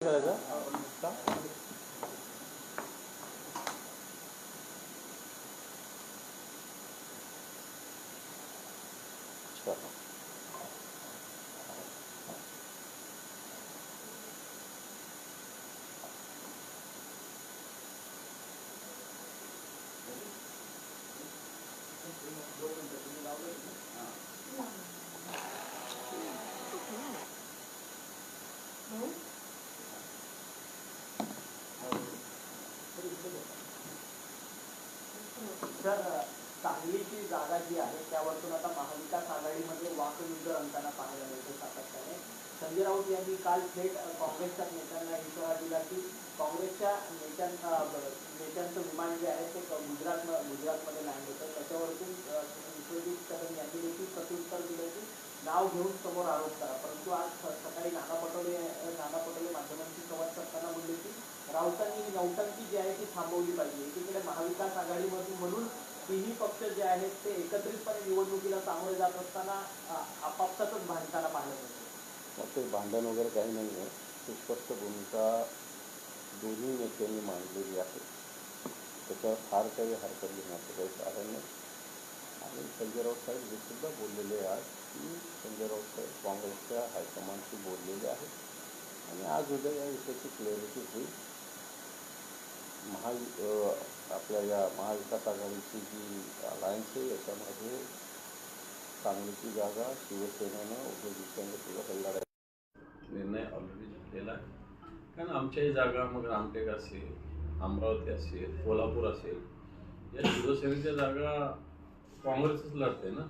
करायचं का? अच्छा. सर सांगलीची जागा जी आहे त्यावरतून आता महाविकास आघाडीमध्ये वाकयुद्ध रंगताना पाहायला मिळतो सातत्याने संजय राऊत यांनी काल थेट काँग्रेसच्या नेत्यांना इशारा दिला की काँग्रेसच्या नेत्यांना नेत्यांचं विमान जे आहे ते गुजरात गुजरातमध्ये लँड होतं. त्याच्यावरतून विश्वजित कदम यांनी देखील प्रत्युत्तर दिलं की नाव घेऊन समोर आरोप करा. परंतु आज सकाळी नाना पटोले नाना पटोले माध्यमांशी संवाद साधताना बोलले की राऊतांनी ही नौटंकी जी आहे ती थांबवली पाहिजे. एकीकडे महाविकास आघाडीमधून म्हणून तिन्ही पक्ष जे आहेत ते एकत्रितपणे निवडणुकीला सामोरे जात असताना आपापसातच भांडताना पाहायला मग ते भांडण वगैरे काही नाही आहे सुस्पष्ट भूमिका दोन्ही नेत्यांनी मांडलेली आहे त्याच्यावर फार? काही हरकत घेण्याचं काही कारण नाही। आणि संजय राऊत साहेब हे सुद्धा बोललेले आहेत की संजय राऊत साहेब काँग्रेसच्या हायकमांडशी बोललेले आहेत आणि आज उद्या या विषयाची क्लॅरिटी होईल महा आपल्या या महाविकास आघाडीची जी अलायन्स आहे याच्यामध्ये सांगलीची जागा शिवसेनेनं उद्धव दिवसांनी सुद्धा लढाई निर्णय ऑलरेडी घेतलेला आहे. कारण आमच्याही जागा मग रामटेक असेल अमरावती असेल कोल्हापूर असेल या शिवसेनेच्या जागा काँग्रेसच लढते ना.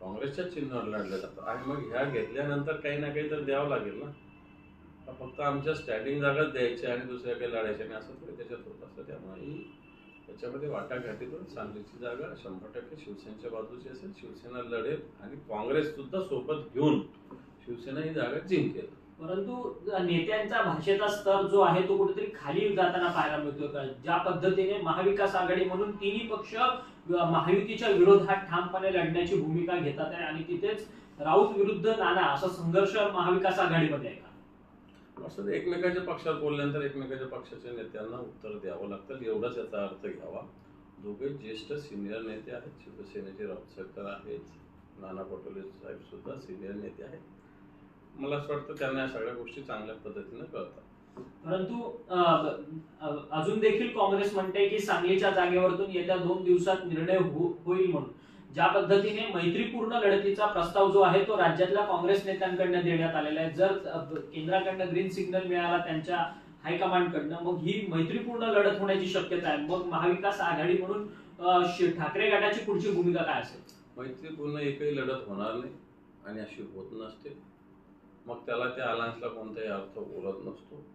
काँग्रेसच्याच चिन्हावर लढल्या जातात आणि मग ह्या घेतल्यानंतर काही ना काही तर द्यावं लागेल ना. फक्त आमच्या स्टँडिंग जागाच द्यायच्या आणि दुसऱ्या काही लढायच्या आणि असं थोडं त्याच्यात होत. असतं त्यामुळे ही त्याच्यामध्ये वाटाघाटीतून सांगलीची जागा शंभर टक्के शिवसेनेच्या बाजूची असेल शिवसेना लढेल आणि काँग्रेस सुद्धा सोबत घेऊन शिवसेना ही जागा जिंकेल. परंतु नेत्यांचा भाषेचा स्तर जो आहे तो कुठेतरी खाली जाताना पाहायला मिळतो का? ज्या पद्धतीने महाविकास आघाडी म्हणून तिन्ही पक्ष महायुतीच्या विरोधात ठामपणे लढण्याची भूमिका घेतात आहे आणि तिथेच राऊत विरुद्ध नाना असा संघर्ष महाविकास आघाडीमध्ये आहे का? असं एकमेकाच्या पक्षात बोलल्यानंतर एकमेकाच्या पक्षाच्या नेत्यांना उत्तर द्यावं लागतं. एवढाच याचा अर्थ घ्यावा. दोघे ज्येष्ठ सिनियर नेते आहेत. शिवसेनेचे राऊत सरकार आहेत. नाना पटोले साहेब सुद्धा सिनियर नेते आहेत. मला असं वाटतं त्यांना या सगळ्या गोष्टी चांगल्या पद्धतीनं कळतात. परंतु अजून देखील काँग्रेस म्हणते की सांगलीच्या जागेवरतून येत्या दोन दिवसात निर्णय हो- होईल म्हणून. ज्या पद्धतीने मैत्रीपूर्ण लढतीचा प्रस्ताव जो आहे तो राज्यातल्या काँग्रेस नेत्यांकडनं देण्यात आलेला आहे. जर केंद्राकडनं ग्रीन सिग्नल मिळाला त्यांच्या हायकमांडकडनं मग ही मैत्रीपूर्ण लढत होण्याची शक्यता आहे. मग महाविकास आघाडी म्हणून ठाकरे गटाची पुढची भूमिका काय असेल? मैत्रीपूर्ण एकही लढत होणार नाही आणि अशी होत नसते. मग त्याला त्या अलायन्सला कोणताही अर्थ उरत नसतो.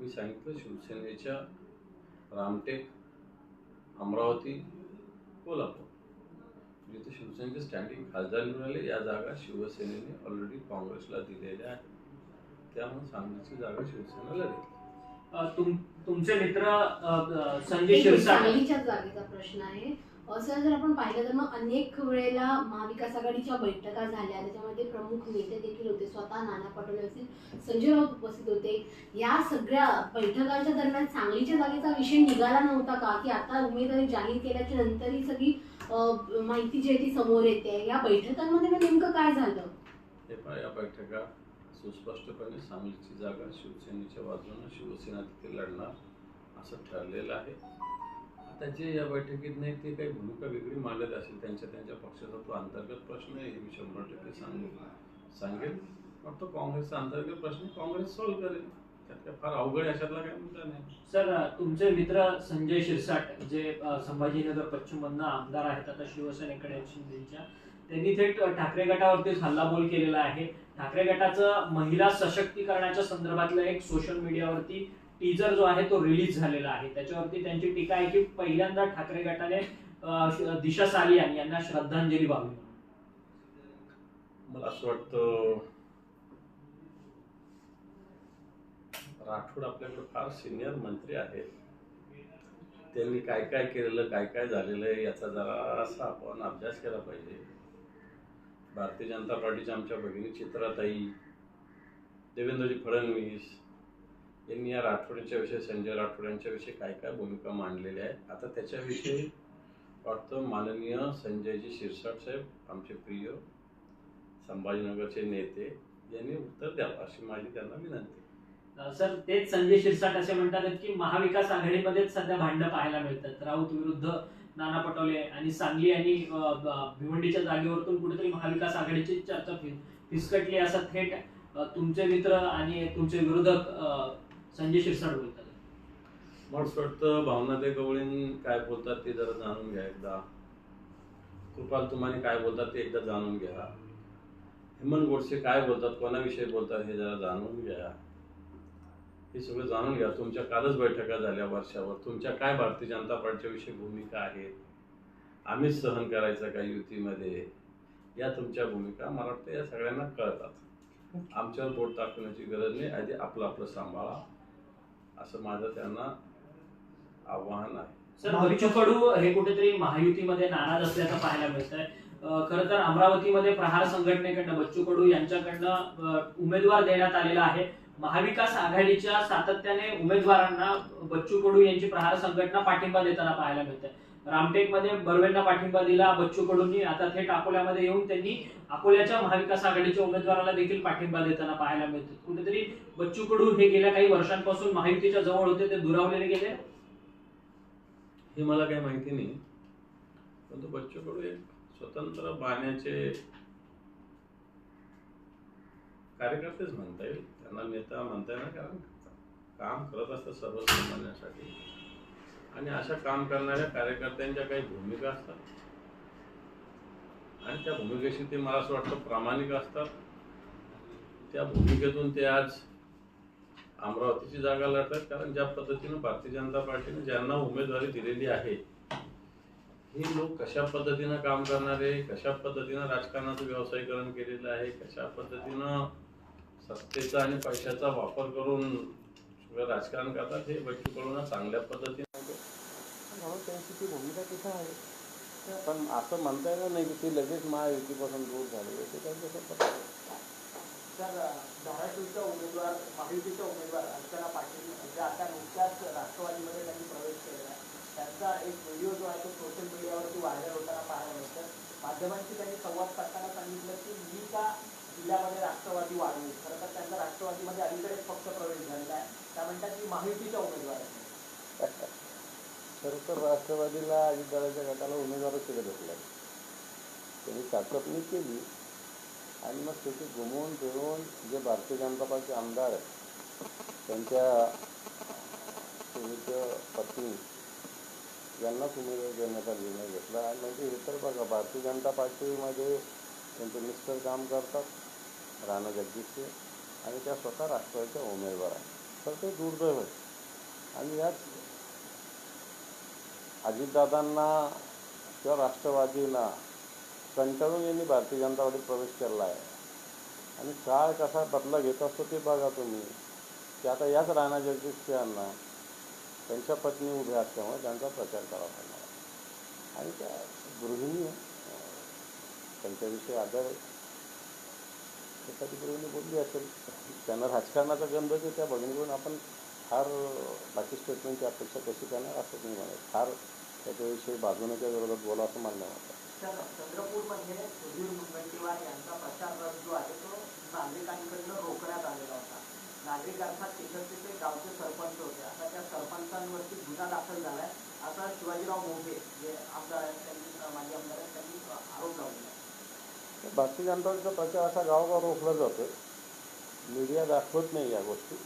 मी सांगितलं शिवसेनेच्या रामटेक अमरावती कोल्हापूर. जिथे शिवसेनेचे स्टँडिंग खासदार मिळाले या जागा शिवसेनेने ऑलरेडी काँग्रेसला दिलेल्या आहेत. त्यामुळे सांगलीची जागा शिवसेना लढेल अ, तुम- तुमचे मित्र संजय शिरसाट. प्रश्न आहे. असं जर आपण पाहिलं तर मग अनेक वेळेला महाविकास आघाडीच्या बैठका झाल्या. त्याच्यामध्ये प्रमुख नेते देखील होते. स्वतः नाना पटोले असतील संजय राऊत उपस्थित होते. या सगळ्या बैठकांच्या दरम्यान सांगलीच्या जागेचा विषय निघाला नव्हता का? की आता उमेदवारी जाहीर केल्याच्यानंतर ही सगळी माहिती जी आहे ती समोर येते. या बैठकांमध्ये नेमकं काय झालं? या बैठका सुस्पष्टपणे सांगलीची जागा शिवसेनेच्या बाजूने शिवसेना तिथे लढणार असं ठरलेलं आहे. आत्ताचे या बैठकीत नाही ते काही भूमिका वेगळी मांडत असेल. त्यांच्या त्यांच्या पक्षाचा तो अंतर्गत प्रश्न आहे हे मी शंभर टक्के सांगेल सांगेल पण तो काँग्रेसचा अंतर्गत प्रश्न काँग्रेस सॉल्व्ह करेल. त्यात काय फार अवघड अशातला काय मुद्दा नाही. सर तुमचे मित्र संजय शिरसाट जे संभाजीनगर पश्चिम मधनं आमदार आहेत आता शिवसेनेकडे शिंदेच्या त्यांनी थेट ठाकरे गटावरतीच हल्लाबोल केलेला आहे. ठाकरे गटाचं महिला सशक्तीकरणाच्या संदर्भातलं एक सोशल मीडियावरती टीजर जो आहे तो रिलीज झालेला आहे. त्याच्यावरती त्यांची टीका आहे की पहिल्यांदा ठाकरे गटाने दिशा सालियान यांना श्रद्धांजली व्हावी मला असं वाटतं राठोड आपल्याकडे फार सिनियर मंत्री आहेत. त्यांनी काय काय केलेलं काय काय झालेलं आहे याचा जरासा आपण अभ्यास केला पाहिजे. भारतीय जनता पार्टीच्या आमच्या भगिनी चित्राताई देवेंद्रजी फडणवीस यांनी या राठोड्यांच्या विषयी संजय राठोडांच्या विषयी काय काय भूमिका मांडलेल्या आहेत आता त्याच्याविषयी वाटतं माननीय संजयजी शिरसाट साहेब आमचे प्रिय संभाजीनगरचे नेते यांनी उत्तर द्यावं अशी माझी त्यांना विनंती सर तेच संजय शिरसाट असे म्हणतात की महाविकास आघाडीमध्येच सध्या भांडणं पाहायला मिळतात. राऊत विरुद्ध नाना पटोले आणि सांगली आणि भिवंडीच्या जागेवरतून कुठेतरी महाविकास आघाडीची चर्चा फिसकटली असा थेट तुमचे मित्र आणि तुमचे विरोधक संजय शिरसाट बोलतात. मला असं वाटतं भावनाते गवळीन काय बोलतात ते जरा जाणून घ्या एकदा. कृपाल तुमाने काय बोलतात ते एकदा जाणून घ्या. हेमंत गोडसे काय बोलतात कोणाविषयी बोलतात हे जरा जाणून घ्या. हे सगळं जाणून घ्या. तुमच्या कालच बैठका झाल्या वर्षावर. तुमच्या काय भारतीय जनता पार्टीच्या विषयी भूमिका आहेत आम्हीच सहन करायचं का युतीमध्ये? या तुमच्या भूमिका मला वाटतं या सगळ्यांना कळतात. आमच्यावर बोट टाकण्याची गरज नाही. आधी आपलं आपलं सांभाळा. असं माझं त्यांना आव्हान आहे. सर बच्चू कडू हे कुठेतरी महायुतीमध्ये नाराज असल्याचं पाहायला मिळत आहे तर अमरावतीमध्ये प्रहार संघटनेकडनं बच्चू कडू यांच्याकडनं उमेदवार देण्यात आलेला आहे. महाविकास आघाडीच्या सातत्याने उमेदवारांना बच्चू कडू यांची प्रहार संघटना पाठिंबा देताना पाहायला मिळते रामटेकमध्ये बर्वेंना पाठिंबा दिला बच्चू कडूंनी आता थेट अकोल्यामध्ये येऊन त्यांनी अकोल्याच्या महाविकास आघाडीच्या उमेदवाराला देखील पाठिंबा देताना पाहायला मिळतो. कुठेतरी बच्चू कडू हे गेल्या काही वर्षांपासून महायुतीच्या जवळ होते ते दुरावलेले गेले. हे मला काही माहिती नाही. पण तो बच्चू कडू एक स्वतंत्र बाण्याचे कार्यकर्तेच म्हणता येईल. त्यांना नेता म्हणता येणार कारण काम करत असतात सर्वसामान्यांसाठी आणि अशा काम करणाऱ्या कार्यकर्त्यांच्या काही भूमिका असतात. आणि त्या भूमिकेशी ते मला असं वाटतं प्रामाणिक असतात. त्या भूमिकेतून ते आज अमरावतीची जागा लढतात. कारण ज्या पद्धतीनं भारतीय जनता पार्टीने ज्यांना उमेदवारी दिलेली आहे ही लोक कशा पद्धतीनं काम करणारे कशा पद्धतीनं राजकारणाचं व्यावसायीकरण केलेलं आहे कशा पद्धतीनं सत्तेचा आणि पैशाचा वापर करून सगळं राजकारण करतात हे बच्चू कडून चांगल्या पद्धतीने म्हणून त्यांची ती भूमिका तिथं आहे. पण असं म्हणता येणार नाही की ती लगेच महायुतीपासून दूर झाली. ते काही पटत नाही. तर धाराशिवचा उमेदवार महायुतीचा उमेदवार अर्चना पाटील ज्या आता नुकत्याच राष्ट्रवादीमध्ये त्यांनी प्रवेश केलेला आहे. त्यांचा एक व्हिडिओ जो आहे तो सोशल मीडियावरती व्हायरल होताना पाहायला मिळतं माध्यमांशी त्यांनी संवाद साधताना सांगितलं की मी का जिल्ह्यामध्ये राष्ट्रवादी वाढवू खरं तर त्यांचा राष्ट्रवादीमध्ये अलीकडेच पक्ष प्रवेश झालेला आहे. त्या म्हणतात की महायुतीचा उमेदवार आहे. खरं तर राष्ट्रवादीला अजितदादाच्या गटाला उमेदवारच तिथे भेटला त्यांनी चाचपणी केली आणि मग त्याची घुमवून फिरवून जे भारतीय जनता पक्षाचे आमदार आहेत त्यांच्या सुनीच्या पत्नी यांनाच उमेदवार देण्याचा निर्णय घेतला. आणि म्हणजे हे तर बघा भारतीय जनता पार्टीमध्ये त्यांचे मिस्टर काम करतात राणा जगदीशचे आणि त्या स्वतः राष्ट्रवादीच्या उमेदवार आहेत. तर ते दुर्दैव आहे. आणि याच अजितदादांना किंवा राष्ट्रवादीला कंटाळून यांनी भारतीय जनता पार्टीत प्रवेश केला आहे आणि काळ कसा बदला घेत असतो ते बघा तुम्ही. की आता याच राणा जगदीश यांना त्यांच्या पत्नी उभ्या असल्यामुळे त्यांचा प्रचार करावा लागला आणि त्या गृहिणी त्यांच्याविषयी आदर आहे. एखादी गृहिणी बोलली असेल त्यांना राजकारणाचा गंध की त्या भगिनीकडून आपण फार बाकी स्टेटमेंटची अपेक्षा कशी करणार असं मी म्हणत फार त्याच्याविषयी बाजूनेच्या विरोधात बोला असं मान्य होतं सुधीर मुनगंटीवार यांचा प्रचार जो आहे तो नागरिकांकडनं रोखण्यात आलेला होता. नागरिक अर्थात गावचे सरपंच होते. आता त्या सरपंचांवरती गुन्हा दाखल झालाय. असा शिवाजीराव मोघे जे आमदार आहेत त्यांनी अं, माजी आमदार आहेत त्यांनी अं, आरोप लावलेला आहे. भारतीय जनता पार्टीचा प्रचार असा गावगाव रोखला जातो मीडिया दाखवत नाही या गोष्टी.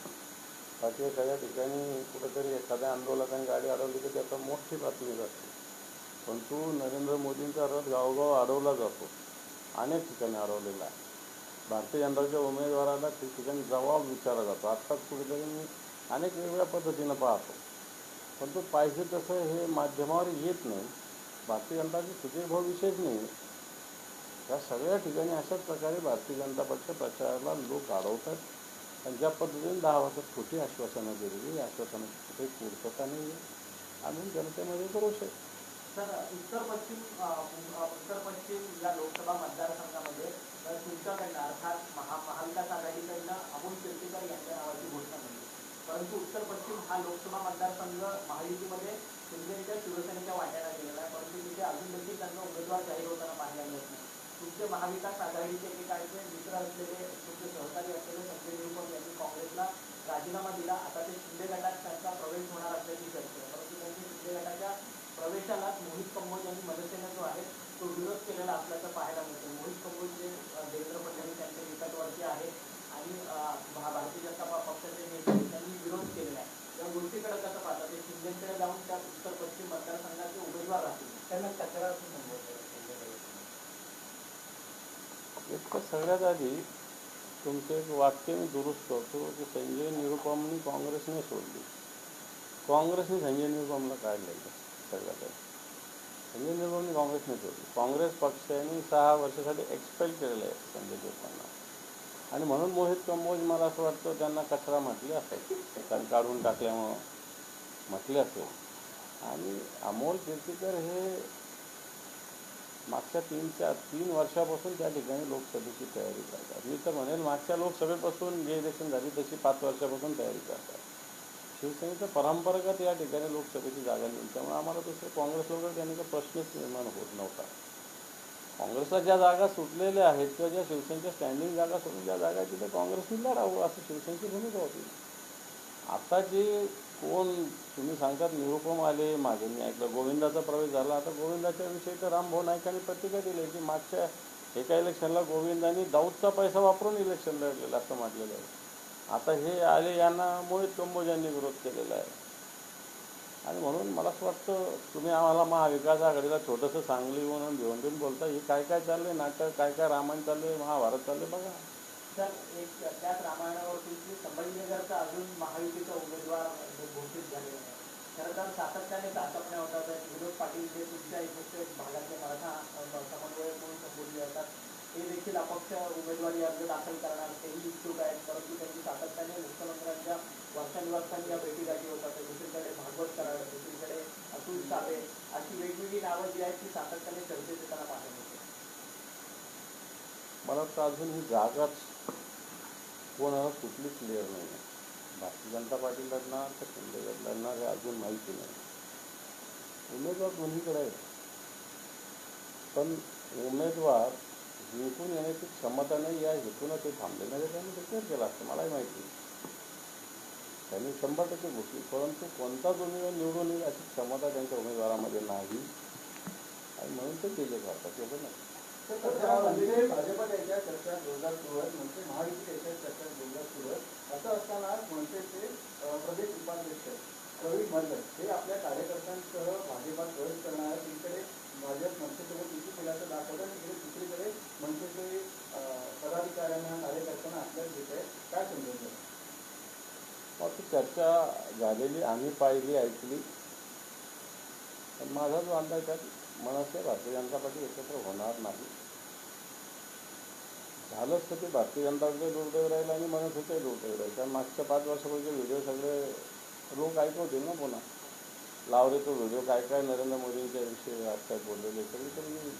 बाकी एखाद्या ठिकाणी कुठंतरी एखाद्या आंदोलकाने गाडी अडवली तर त्याचा मोठी बातमी जाते. परंतु नरेंद्र मोदींचा रथ गावगाव अडवला जातो. अनेक ठिकाणी अडवलेला आहे. भारतीय जनताच्या उमेदवाराला ठिकठिकाणी जबाब विचारला जातो. आत्ताच कुठेतरी मी अनेक वेगवेगळ्या पद्धतीनं पाहतो. पण तो पाहिजे तसं हे माध्यमावर येत नाही. भारतीय जनताची सुधीर भाऊ विषयच नाही. या सगळ्या ठिकाणी अशाच प्रकारे भारतीय जनता पक्ष प्रचाराला लोक अडवतात. आणि ज्या पद्धतीने दहा वर्षात खोटी आश्वासनं दिलेली या आश्वासनाची कुठे पूर्तता नाही आम्ही जनतेमध्ये एक रोष आहे. सर उत्तर पश्चिम उत्तर पश्चिम या लोकसभा मतदारसंघामध्ये तुमच्याकडनं अर्थात महा महाविकास आघाडीकडनं अमोल कीर्तीकर यांच्या नावाची घोषणा झाली. परंतु उत्तर पश्चिम हा लोकसभा मतदारसंघ महायुतीमध्ये शिवसेनेच्या शिवसेनेच्या वाट्याला गेलेला आहे. परंतु तिथे अजून देखील त्यांना उमेदवार जाहीर होताना पाहायला मिळत नाही. तुमचे महाविकास आघाडीचे एकेकाळचे मित्र असलेले तुमचे सहकारी असलेले संजय निरुपम यांनी काँग्रेसला राजीनामा दिला. आता ते शिंदे गटात त्यांचा प्रवेश होणार असल्याची चर्चा आहे. परंतु त्यांनी शिंदे गटाच्या प्रवेशालाच मोहित कंबोज यांनी मनसेने जो आहे तो विरोध केलेला असल्याचं पाहायला मिळतं. मोहित कंबोज जे देवेंद्र फडणवीस यांचे निकटवर्ती आहे आणि भारतीय जनता पक्षाचे नेते त्यांनी विरोध केलेला आहे. या गोष्टीकडे कसं पाहतात ते शिंदेकडे जाऊन त्या उत्तर पश्चिम मतदारसंघाचे उमेदवार राहतील. त्यांना तक्रार संबोधतात इतकं सगळ्यात आधी तुमचं एक वाक्य मी दुरुस्त करतो की संजय निरुपमनी काँग्रेसने सोडली. काँग्रेसने संजय निरुपमला काढलेलं सगळ्यात आधी संजय निरुपमनी काँग्रेसने सोडली. काँग्रेस पक्षाने सहा वर्षासाठी एक्सपेल केलेलं आहे संजय निरुपमला. आणि म्हणून मोहित कंबोज मला असं वाटतं त्यांना कचरा म्हटले असेल. कारण काढून टाकल्यामुळं म्हटले असेल. आणि अमोल कीर्तीकर हे मागच्या तीन चार तीन वर्षापासून त्या ठिकाणी लोकसभेची तयारी करतात. मी तर म्हणेल मागच्या लोकसभेपासून जे इलेक्शन झाली तशी पाच वर्षापासून तयारी करतात. शिवसेनेचं परंपरागत या ठिकाणी लोकसभेची जागा नाही. त्यामुळे आम्हाला दुसरं काँग्रेस वगैरे त्यांनी काही प्रश्नच निर्माण होत नव्हता. काँग्रेसला ज्या जागा सुटलेल्या आहेत किंवा ज्या शिवसेनेच्या स्टँडिंग जागा सोडून ज्या जागा आहेत तिथे काँग्रेसने लढावं असं शिवसेनेची भूमिका होती. आता जे कोण तुम्ही सांगतात निरुपम आले मागे. मी ऐकलं गोविंदाचा प्रवेश झाला. आता गोविंदाच्या विषयी तर रामभाऊ नाईकांनी पत्रिका दिली की मागच्या एका इलेक्शनला गोविंदांनी दाऊदचा पैसा वापरून इलेक्शन लढलेलं असं म्हटलेलं आहे. आता हे आले यांना मोहित कंबोज यांनी विरोध केलेला आहे. आणि म्हणून मला असं वाटतं तुम्ही आम्हाला महाविकास आघाडीला छोटंसं सांगली म्हणून घेऊन देऊन बोलता हे काय काय चाललं आहे नाटक काय काय रामायण चाललं आहे महाभारत चाललं आहे बघा. सर एक त्याच रामायणावरती की संभाजीनगरचा अजून महायुतीचा उमेदवार घोषित झालेला आहे. खरं तर सातत्याने चाचपण्या होतात विनोद पाटील जे तुमच्या इकडचे भागातले मराठा समन्वयक म्हणून संबोधले जातात. ते देखील अपक्ष उमेदवारी अर्ज दाखल करणार तेही इच्छुक आहेत. परंतु त्यांनी सातत्याने मुख्यमंत्र्यांच्या वर्षानुवर्षांनी या भेटीगाठी होतात दुसरीकडे भागवत कराड दुसरीकडे अतुल साबळे अशी वेगवेगळी नावं जी आहेत ती सातत्याने चर्चेत येताना पाहायला मला वाटतं अजून ही जागाच कोणाला कुठलीच क्लिअर नाही आहे. भारतीय जनता पार्टी लढणार तर शिंदेगड लढणार हे अजून माहिती नाही. उमेदवार दोन्हीकडे आहेत. पण उमेदवार जिंकून येण्याची क्षमता नाही या हेतूनं ते थांबले नाही त्यांनी डिक्लेअर केला असतं मलाही माहिती त्यांनी शंभर टक्के घोषित परंतु कोणताच उमेदवार निवडून येईल अशी क्षमता त्यांच्या उमेदवारामध्ये नाही. आणि म्हणून ते केले जातात एवढं नाही. भाजपा त्याच्या चर्चा जोरदार सुरू आहेत म्हणजे महायुती चर्चा जोरदार असं असताना मनसेचे प्रदेश उपाध्यक्ष प्रवीण मल्ल हे आपल्या कार्यकर्त्यांसह भाजपात प्रवेश करणार आहेत इकडे भाजप मनसेसोबत युती केल्याचं आणि इकडे दुसरीकडे मनसेचे पदाधिकाऱ्यांना कार्यकर्त्यांना आपल्याला घेत आहे काय समजायचं मग ती चर्चा झालेली आम्ही पाहिली ऐकली. माझा जो अंदाज आहे त्यात मनसे भारतीय जनता पार्टी एकत्र होणार नाही. झालंच तर ते भारतीय जनता पार्टी दुर्दैव राहील आणि मनसेचंही दुर्दैव राहील. कारण मागच्या पाच वर्षापूर्वीचे व्हिडिओ सगळे लोक ऐकवतील ना पुन्हा. लावले तो व्हिडिओ काय काय नरेंद्र मोदींच्या विषयी आज काय बोललेले तर. येईल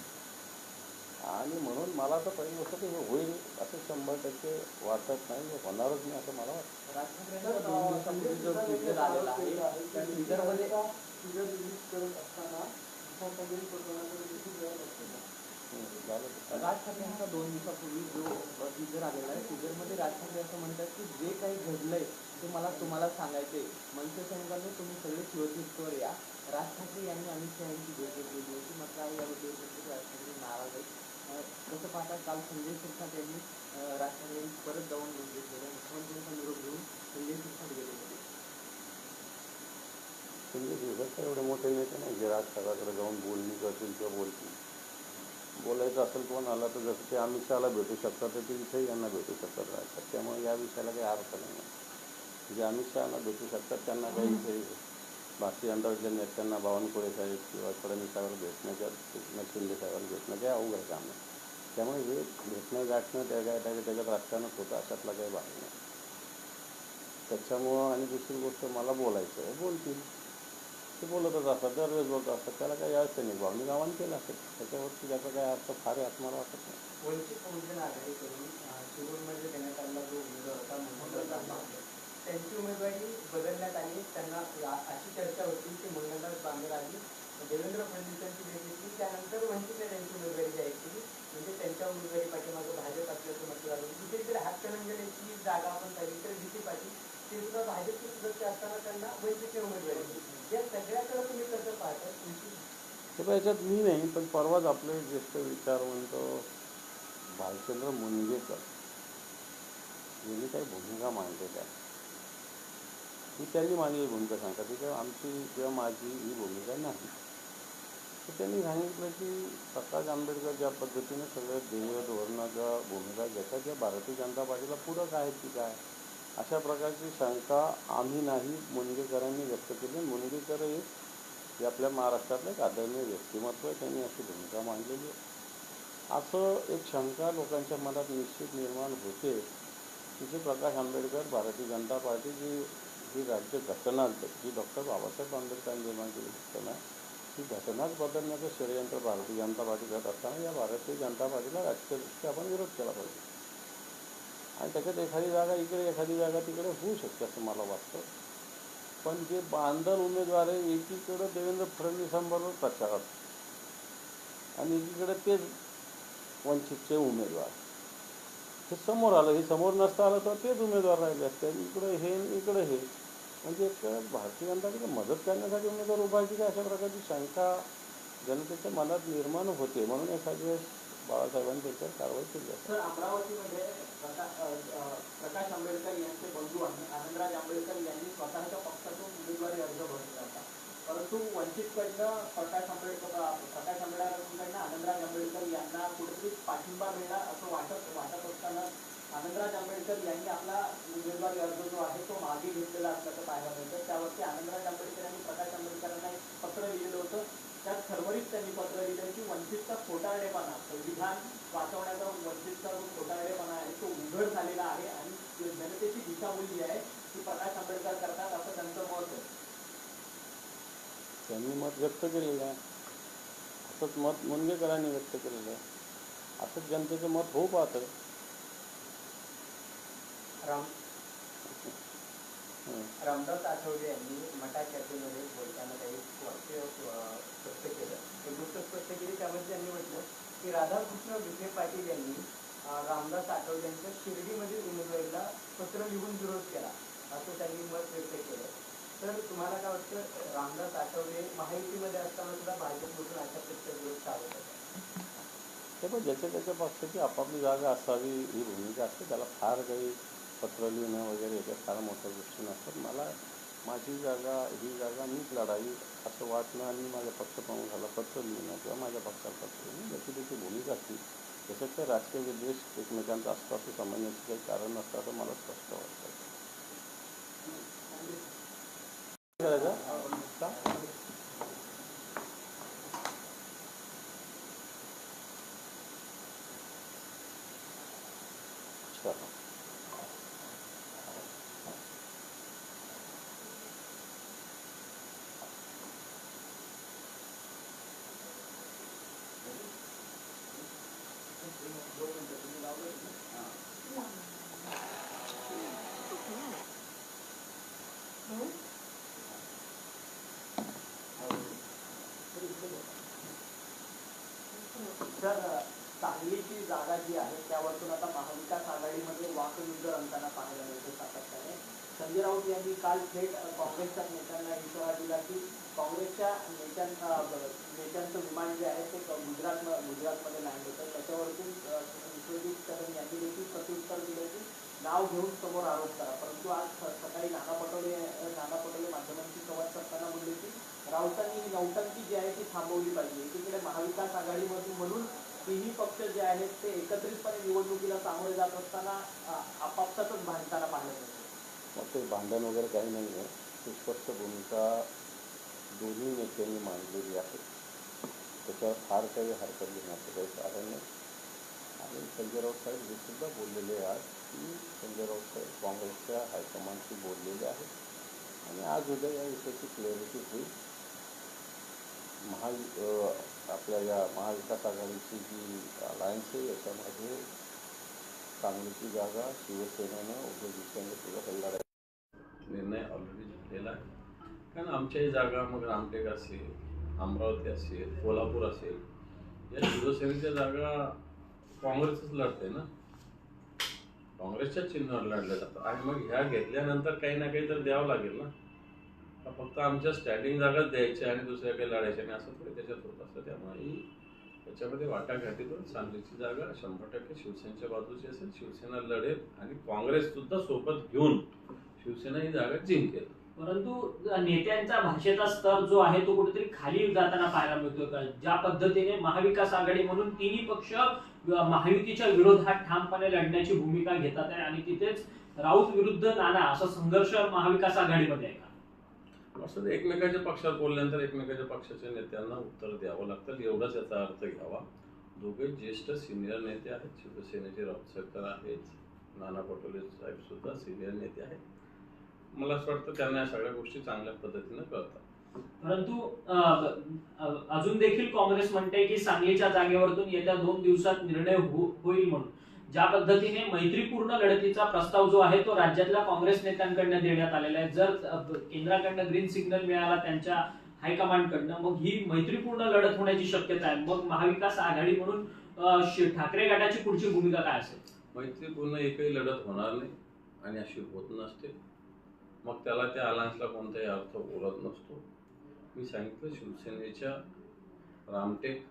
आणि म्हणून मला तर पहिली गोष्ट हे होईल असं शंभर टक्के वाटत नाही हे होणारच नाही असं मला वाटतं. राज ठाकरेंचा दोन दिवसापूर्वी जो टीजर आलेला आहे टीजरमध्ये राज ठाकरे असं म्हणतात की जे काही घडलंय ते मला तुम्हाला सांगायचंय. मनसे सैनिकांनी तुम्ही सगळे शिवतीर्थवर या. राज ठाकरे यांनी अमित शहा यांची भेट घेतली होती. मात्र आहे याबद्दल प्रत्येक राज ठाकरे नाराज आहेत. तसं पाहता काल संजय शिरसाट यांनी राज ठाकरे परत जाऊन भेट घेतलेलं मुख्यमंत्र्यांचा निरोप घेऊन संजय शिरसाट गेले होते. संजय शिरसाट काय एवढे मोठे नेते नाही जे राजकारणाकडे जाऊन बोलणी करतील किंवा बोलतील. बोलायचं असेल कोण आला तर जसं ते अमित शहाला भेटू शकतात तर ते इथेही यांना भेटू शकतात राहतात त्यामुळे या विषयाला काही अर्थ नाही जे अमित शहाना भेटू शकतात त्यांना काही इथे भारतीय जनता नेत्यांना बावनकुळे साहेब किंवा फडणवीस साहेबांना भेटण्याच्या किंवा शिंदे साहेबांना भेटणं काही अवघड काम आहे. त्यामुळे हे भेटणं गाठणं त्या काय त्या त्याच्यात राजकारणच होतं अशातला काही भाग नाही. त्याच्यामुळं आणि दुसरी गोष्ट मला बोलायचं आहे बोलतील. ते बोलतच असतात दरवेळेस बोलत असतात. त्याला काही अर्थ नाही. भावनी गावाने केलं असेल त्याच्यावरती त्याचा काही अर्थ फार आहे असं मला वाटत नाही. वंचित बहुजन आघाडीकडून अं, शिरूरमध्ये देण्यात जो उमेदवार होता मंगलदास बांगर त्यांची उमेदवारी बदलण्यात आली. त्यांना आ- अशी चर्चा होती की मंगलदास बांगर आधी देवेंद्र फडणवीसांची भेट घेतली. त्यानंतर वंचितने त्यांची उमेदवारी जाहीर केली. म्हणजे त्यांच्या उमेदवारी पाठीमागं भाजप असल्याचं म्हटलं जातं. दुसरीकडे हातकणंगलेची जागा आपण पाहिली तर डीसी पाटील ते सुद्धा भाजपचे सदस्य असताना त्यांना वंचितने उमेदवारी दिली. ते पण याच्यात मी नाही पण परवाच आपले ज्येष्ठ विचारवंत भालचंद्र मुनगेकर यांनी काही भूमिका मांडलेल्या मी त्यांनी मांडलेली भूमिका सांगतात तिथे आमची किंवा माझी ही भूमिका नाही तर त्यांनी सांगितलं की प्रकाश आंबेडकर ज्या पद्धतीने सगळं ध्येय धोरणाच्या भूमिका घेतात त्या भारतीय जनता पार्टीला पूरक आहेत की काय? अशा प्रकारची शंका आम्ही नाही मुनगेकरांनी व्यक्त केली. मुनगेकर हे आपल्या महाराष्ट्रातलं एक आदरणीय व्यक्तिमत्व आहे. त्यांनी अशी भूमिका मांडलेली आहे. असं एक शंका लोकांच्या मनात निश्चित निर्माण होते की जे प्रकाश आंबेडकर भारतीय जनता पार्टी जी ही राज्य घटना जी डॉक्टर बाबासाहेब आंबेडकरांनी निर्माण केली घटना ही घटनाच बदलण्याचं षडयंत्र भारतीय जनता पार्टी करत असताना या भारतीय जनता पार्टीला राजकीयदृष्ट्या आपण विरोध केला पाहिजे. आणि त्याच्यात एखादी जागा इकडे एखादी जागा तिकडे होऊ शकते असं मला वाटतं. पण जे बांधण उमेदवार आहे एकीकडं देवेंद्र फडणवीसांबरोबर प्रचारात आणि एकीकडे तेच वंचितचे उमेदवार. हे समोर आलं हे समोर नसतं आलं तर तेच उमेदवार राहिले असते. आणि इकडं हे इकडं हे. म्हणजे एक भारतीय जनता पार्टी मदत करण्यासाठी उमेदवार उभा आहे की अशा प्रकारची शंका जनतेच्या मनात निर्माण होते. म्हणून एखाद्या वेळेस बाळासाहेबांनी त्याच्यावर कारवाई केली आहे सर अमरावतीमध्ये प्रकाश प्रकाश आंबेडकर यांचे बंधू आनंदराज आंबेडकर यांनी स्वतःच्या पक्षातून उमेदवारी अर्ज भरला होता. परंतु वंचितकडनं प्रकाश आंबेडकर प्रकाश आंबेडकरांकडनं आनंदराज आंबेडकर यांना कुठेतरी पाठिंबा मिळणार असं वाटत वाटत असताना आनंदराज आंबेडकर यांनी आपला उमेदवारी अर्ज जो आहे तो मागे घेतलेला असल्याचं पाहायला मिळतं. त्यावरती आनंदराज आंबेडकर यांनी प्रकाश आंबेडकरांना एक पत्र लिहिलेलं होतं. त्यात ठरवरीत त्यांनी पत्र लिहिलं की वंचितचा खोटारडेपणा संविधान वाचवण्याचा वंचितचा जो खोटारडेपणा आहे तो उघड झालेला आहे आणि जनतेची दिशाभूल जी आहे ती प्रकाश आंबेडकर करतात असं त्यांचं मत आहे. त्यांनी मत व्यक्त केलेलं आहे. असंच मत मुनगेकरांनी व्यक्त केलेलं आहे. असंच जनतेचं मत होऊ पाहतं. राम. हं. रामदास आठवले यांनी मटा कॅफेमध्ये बोलताना काही वाक्य स्पष्ट केलं. एक गोष्ट स्पष्ट केली त्यामध्ये त्यांनी म्हटलं की राधाकृष्ण विखे पाटील यांनी रामदास आठवले यांच्या शिर्डीमधील उमेदवारीला पत्र लिहून विरोध केला असं त्यांनी मत व्यक्त केलं. तर तुम्हाला काय वाटतं रामदास आठवले महायुतीमध्ये असताना सुद्धा भाजपमधून अशा प्रत्येक विरोध चालत होता ते पण ज्याच्या त्याच्या पक्षाची आपापली जागा असावी ही भूमिका असते त्याला फार काही पत्र लिहिणं वगैरे याच्यात फार मोठ्या गोष्टी नसतात मला माझी जागा ही जागा मीच लढावी असं वाटणं आणि माझ्या पक्षप्रमुखाला पत्र लिहिणं किंवा माझ्या पक्षाला पत्र लिहिणं याची त्याची भूमिका असते. त्याच्यात काही राजकीय विद्वेष एकमेकांचा असतो असं समजण्याचं काही कारण नसतं असं मला स्पष्ट वाटतं करायचं का? चला सर सांगलीची जागा जी आहे त्यावरतून आता महाविकास आघाडीमध्ये वाकयुद्ध रंगताना पाहायला मिळतं सातत्याने. संजय राऊत यांनी काल थेट काँग्रेसच्या नेत्यांना इशारा दिला की काँग्रेसच्या नेत्यांना नेत्यांचं विमान जे आहे ते गुजरात गुजरातमध्ये लँड होतं. त्याच्यावरतून विश्वजित कदम यांनी देखील प्रत्युत्तर दिलं की नाव घेऊन समोर आरोप करा. परंतु आज सकाळी नाना पटोले नाना पटोले माध्यमांशी संवाद साधताना बोलले की राऊतांनी नौटंकी जी आहे ती थांबवली पाहिजे. एकीकडे महाविकास आघाडीमधून म्हणून तिन्ही पक्ष जे आहेत ते एकत्रितपणे निवडणुकीला सामोरे जात असताना आपापसातच भांडताना पाहिलं मग ते भांडण वगैरे काही नाही आहे. सुस्पष्ट भूमिका दोन्ही नेत्यांनी मांडलेली आहे. त्याच्यावर फार काही हरकत घेण्याचं काही कारण नाही. आणि संजय राऊत साहेब हे सुद्धा बोललेले आहेत की संजय राऊत साहेब काँग्रेसच्या हायकमांडशी बोललेले आहेत. आणि आज उद्या या विषयाची क्लॅरिटी होईल. महा आपल्या या महाविकास आघाडीची जी अलायन्स आहे याच्यामध्ये सांगलीची जागा शिवसेनेनं उद्धव शिवसेनेसोबत हल्ला निर्णय ऑलरेडी झालेला आहे. कारण आमच्याही जागा मग रामटेक असेल अमरावती असेल कोल्हापूर असेल या शिवसेनेच्या जागा काँग्रेसच लढते ना? काँग्रेसच्या चिन्हावर लढल्या जातात. आणि मग ह्या घेतल्यानंतर काही ना काही तर द्यावं लागेल ना? फक्त आमच्या स्टँडिंग जागाच द्यायच्या आणि दुसऱ्या काही लढायच्या नाही असं थोडी त्याच्यात होत असतं. त्यामुळे त्याच्यामध्ये वाटाघाटीतून सांगलीची जागा शंभर टक्के शिवसेनेच्या बाजूची असेल शिवसेना लढेल आणि काँग्रेस सुद्धा सोबत घेऊन शिवसेना ही जागा जिंकेल. परंतु नेत्यांचा भाषेचा स्तर जो आहे तो कुठेतरी खाली जाताना पाहायला मिळतोय का? ज्या पद्धतीने महाविकास आघाडी म्हणून तिन्ही पक्ष महायुतीच्या विरोधात ठामपणे लढण्याची भूमिका घेतात आहे आणि तिथेच राऊत विरुद्ध नाना असा संघर्ष महाविकास आघाडीमध्ये आहे का? असं एकमेकाच्या पक्षात बोलल्यानंतर एकमेकाच्या पक्षाच्या नेत्यांना उत्तर द्यावं लागतं. एवढाच याचा अर्थ घ्यावा. दोघे ज्येष्ठ सिनियर नेते आहेत. शिवसेनेचे राऊत सरकार आहेत. नाना पटोले साहेब सुद्धा सिनियर नेते आहेत. मला असं वाटतं त्यांना या सगळ्या गोष्टी चांगल्या पद्धतीनं कळतात. परंतु अजून देखील काँग्रेस म्हणते की सांगलीच्या जागेवरतून येत्या दोन दिवसात निर्णय हो-, होईल म्हणून. ज्या पद्धतीने मैत्रीपूर्ण लढतीचा प्रस्ताव जो आहे तो राज्यातल्या काँग्रेस नेत्यांकडनं देण्यात आलेला आहे. जर केंद्राकडनं ग्रीन सिग्नल मिळाला त्यांच्या हायकमांडकडनं मग ही मैत्रीपूर्ण लढत होण्याची शक्यता आहे. मग महाविकास आघाडी म्हणून ठाकरे गटाची पुढची भूमिका काय असेल? मैत्रीपूर्ण एकही लढत होणार नाही आणि अशी होत नसते. मग त्याला त्या अलायन्सला कोणताही अर्थ उरत नसतो. मी सांगितलं शिवसेनेच्या रामटेक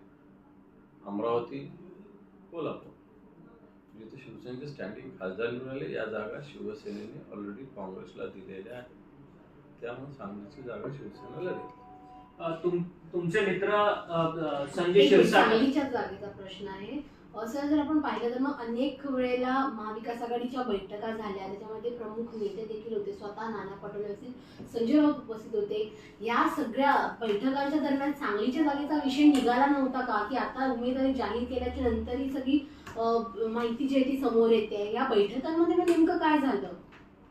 अमरावती कोल्हापूर. जिथे शिवसेनेचे स्टँडिंग खासदार मिळाले या जागा शिवसेनेने ऑलरेडी काँग्रेसला दिलेल्या आहेत. त्यामुळे सांगलीची जागा शिवसेना लढेल अ, तुम- तुमचे मित्र संजय शिरसाट जागेचा प्रश्न आहे. असं जर आपण पाहिलं तर मग अनेक वेळेला महाविकास आघाडीच्या बैठका झाल्या. त्याच्यामध्ये प्रमुख नेते देखील होते. स्वतः नाना पटोले असतील संजय राऊत उपस्थित होते. या सगळ्या बैठकांच्या दरम्यान सांगलीच्या जागेचा विषय निघाला नव्हता का? की आता उमेदवारी जाहीर केल्याच्यानंतर ही सगळी माहिती जी आहे ती समोर येते. या बैठकांमध्ये नेमकं काय झालं?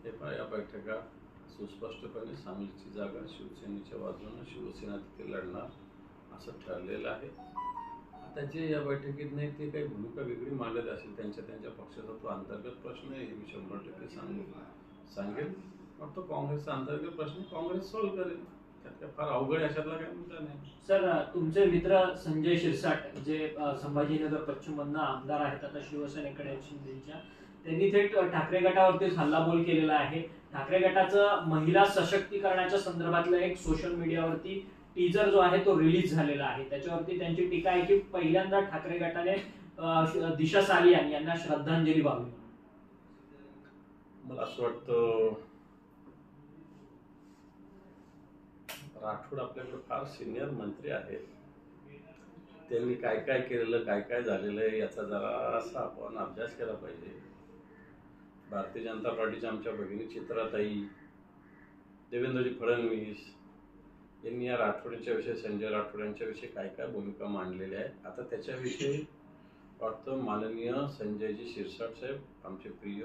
या बैठका सुस्पष्टपणे सांगलीची जागा शिवसेनेच्या बाजूने शिवसेना तिथे लढणार असं ठरलेलं आहे. आत्ताचे या बैठकीत नाही ते काही भूमिका वेगळी मांडत असेल. त्यांच्या त्यांच्या पक्षाचा तो अंतर्गत प्रश्न आहे हे मी शंभर टक्के सांगू सांगेल पण तो काँग्रेसचा अंतर्गत प्रश्न काँग्रेस सॉल्व्ह करेल. त्यात फार अवघड अशातला काय मुद्दा नाही. सर तुमचे मित्र संजय शिरसाट जे संभाजीनगर पश्चिम मधनं आमदार आहेत आता शिवसेनेकडे शिंदेच्या त्यांनी थेट ठाकरे गटावरती हल्लाबोल केलेला आहे. ठाकरे गटाचं महिला सशक्तीकरणाच्या संदर्भातलं एक सोशल मीडियावरती टीजर जो आहे तो रिलीज झालेला आहे. त्याच्यावरती त्यांची टीका आहे की पहिल्यांदा ठाकरे गटाने दिशा सालियान यांना श्रद्धांजली व्हावी मला असं वाटतं राठोड आपल्याकडे फार सिनियर मंत्री आहेत. त्यांनी काय काय केलेलं काय काय झालेलं आहे याचा जरासा आपण अभ्यास केला पाहिजे. भारतीय जनता पार्टीच्या आमच्या भगिनी चित्राताई देवेंद्रजी फडणवीस यांनी या राठोडच्या विषयी संजय राठोडांच्या विषयी काय काय भूमिका मांडलेल्या आहेत? आता त्याच्याविषयी वाटतं माननीय संजयजी शिरसाट साहेब आमचे प्रिय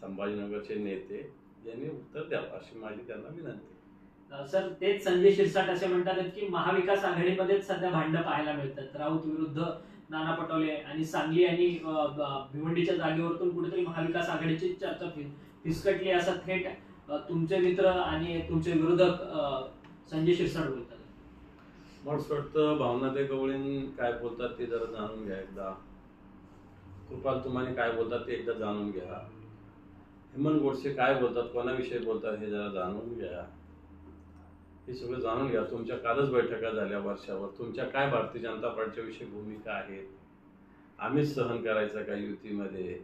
संभाजीनगरचे नेते यांनी उत्तर द्यावं अशी माझी त्यांना विनंती सर तेच संजय शिरसाट असे म्हणतात की महाविकास आघाडीमध्येच सध्या भांडणं पाहायला मिळतात. राऊत विरुद्ध नाना पटोले आणि सांगली आणि भिवंडीच्या जागेवरतून कुठेतरी महाविकास आघाडीची चर्चा फिसकटली असं थेट तुमचे मित्र आणि तुमचे विरोधक संजय शिरसाट बोलतात. मला असं वाटतं ते गवळीन काय बोलतात ते जरा जाणून घ्या एकदा. कृपाल तुम्हाला काय बोलतात ते एकदा जाणून घ्या. हेमंत गोडसे काय बोलतात कोणाविषयी बोलतात हे जरा जाणून घ्या. हे सगळं जाणून घ्या. तुमच्या कालच बैठका झाल्या वर्षावर. तुमच्या काय भारतीय जनता पार्टीच्या विषयी भूमिका आहेत? आम्हीच सहन करायचं का युतीमध्ये?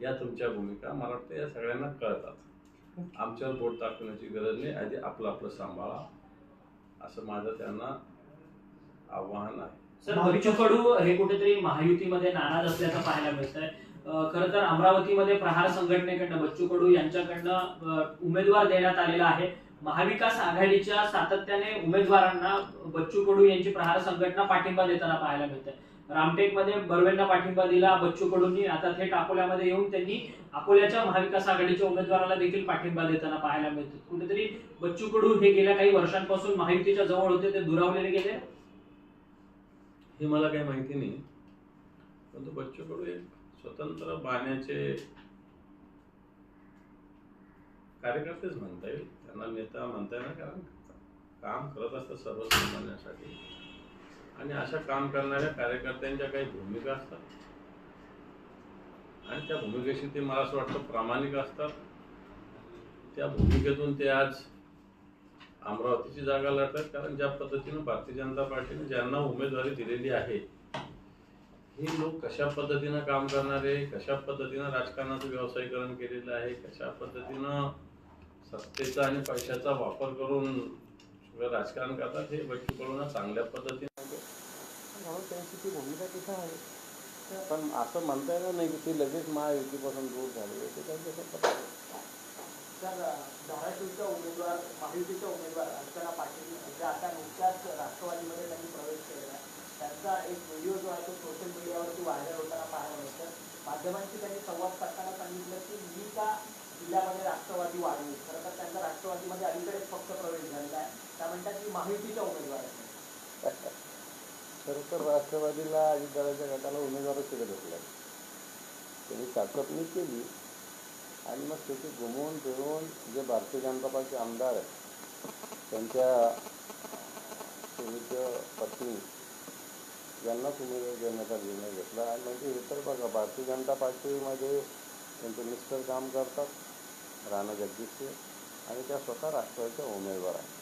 या तुमच्या भूमिका मला वाटतं या सगळ्यांना कळतात. आमच्यावर बोट दाखवण्याची गरज नाही. आधी आपलं आपलं सांभाळा. असं माझं त्यांना आव्हान आहे. सर बच्चू कडू हे कुठेतरी महायुतीमध्ये नाराज असल्याचं पाहायला मिळतंय. खर तर अमरावतीमध्ये प्रहार संघटनेकडनं बच्चू कडू यांच्याकडनं उमेदवार देण्यात आलेला आहे. महाविकास आघाडीच्या सातत्याने उमेदवारांना बच्चू कडू यांची प्रहार संघटना पाठिंबा देताना पाहायला मिळतंय. रामटेकमध्ये बर्वेंना पाठिंबा दिला बच्चू कडूंनी आता थेट अकोल्यामध्ये येऊन त्यांनी अकोल्याच्या महाविकास आघाडीच्या उमेदवाराला देखील पाठिंबा देताना पाहायला मिळतो. कुठेतरी बच्चू कडू हे गेल्या काही वर्षांपासून महायुतीच्या जवळ होते ते दुरावलेले गेले? हे मला काही माहिती नाही. परंतु बच्चू कडू एक स्वतंत्र बाण्याचे कार्यकर्तेच म्हणता येईल. त्यांना नेता म्हणता येणार कारण काम करत असतात सर्वसामान्यांसाठी. आणि अशा काम करणाऱ्या कार्यकर्त्यांच्या काही भूमिका असतात. आणि त्या भूमिकेशी ते मला असं वाटतं प्रामाणिक असतात. त्या भूमिकेतून ते आज अमरावतीची जागा लढतात. कारण ज्या पद्धतीनं भारतीय जनता पार्टीने ज्यांना उमेदवारी दिलेली आहे ही लोक कशा पद्धतीनं काम करणारे कशा पद्धतीनं राजकारणाचं व्यावसायीकरण केलेलं आहे कशा पद्धतीनं सत्तेचा आणि पैशाचा वापर करून राजकारण करतात हे बच्चू कडूंना चांगल्या पद्धतीने म्हणून त्यांची ती भूमिका तिथं आहे. पण असं म्हणता येणार नाही की ते लगेच महायुतीपासून दूर झाले. ते. तर धाराशिवच्या उमेदवार महायुतीच्या उमेदवार अर्चना पाटील ज्या आता नुकत्याच राष्ट्रवादीमध्ये त्यांनी प्रवेश केलेला आहे. त्यांचा एक व्हिडिओ जो आहे तो सोशल मीडियावरती व्हायरल होताना पाहायला मिळतं. माध्यमांशी त्यांनी संवाद साधताना सांगितलं की मी का जिल्ह्यामध्ये राष्ट्रवादी वाढवू खरं तर त्यांचा राष्ट्रवादीमध्ये अलीकडेच फक्त प्रवेश झालेला आहे. त्या म्हणतात की महायुतीच्या उमेदवार आहेत खरं तर राष्ट्रवादीला अजितदादाच्या गटाला उमेदवारच तिथे भेटला. त्यांनी चाचपणी केली आणि मग त्याचे घुमवून फिरवून जे भारतीय जनता पार्टी आमदार आहेत त्यांच्या सुनीच्या पत्नी यांनाच उमेदवार देण्याचा निर्णय घेतला. आणि म्हणजे हे तर बघा भारतीय जनता पार्टीमध्ये त्यांचे मिस्टर काम करतात राणा जगदीशचे आणि त्या स्वतः राष्ट्रवादीच्या उमेदवार आहेत.